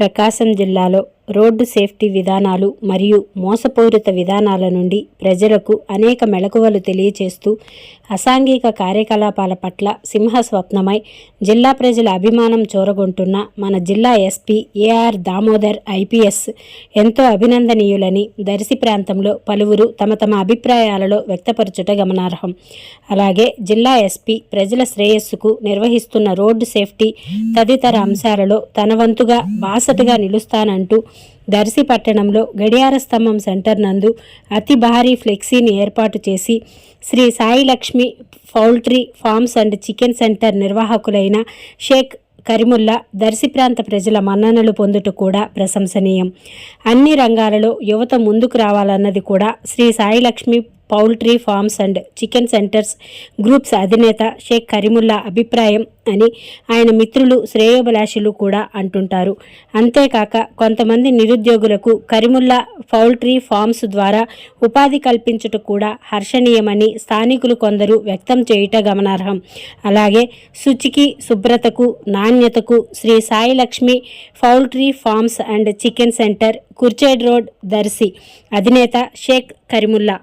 ప్రకాశం జిల్లాలో road safety విధానాలు మరియు మోసపూరిత విధానాల నుండి ప్రజలకు అనేక మెళకువలు తెలియచేస్తూ అసాంఘిక కార్యకలాపాల పట్ల సింహ స్వప్నమై జిల్లా ప్రజల అభిమానం చూరగొంటున్న మన జిల్లా ఎస్పీ ఏఆర్ దామోదర్ ఐపీఎస్ ఎంతో అభినందనీయులని దర్శి ప్రాంతంలో పలువురు తమ తమ అభిప్రాయాలలో వ్యక్తపరచుట గమనార్హం. అలాగే జిల్లా ఎస్పీ ప్రజల శ్రేయస్సుకు నిర్వహిస్తున్న రోడ్డు సేఫ్టీ తదితర అంశాలలో తన వంతుగా బాసటగా నిలుస్తానంటూ దర్శి పట్టణంలో గడియార స్తంభం సెంటర్ నందు అతి భారీ ఫ్లెక్సీని ఏర్పాటు చేసి Shri Sai Lakshmi poultry farms and chicken centre నిర్వాహకులైన Sheikh Karimulla Darsi ప్రాంత ప్రజల మన్ననలు పొందుట కూడా ప్రశంసనీయం. అన్ని రంగాలలో యువత ముందుకు రావాలన్నది కూడా Shri Sai Lakshmi poultry farms and chicken centres groups అధినేత షేక్ కరీముల్లా అభిప్రాయం అని ఆయన మిత్రులు శ్రేయోభిలాషులు కూడా అంటుంటారు. అంతేకాక కొంతమంది నిరుద్యోగులకు కరిముల్లా పౌల్ట్రీ ఫార్మ్స్ ద్వారా ఉపాధి కల్పించుట కూడా హర్షణీయమని స్థానికులు కొందరు వ్యక్తం చేయుట గమనార్హం. అలాగే శుచికి శుభ్రతకు నాణ్యతకు Shri Sai Lakshmi poultry farms and chicken centre Kurichedu road Darsi అధినేత షేక్ కరిముల్లా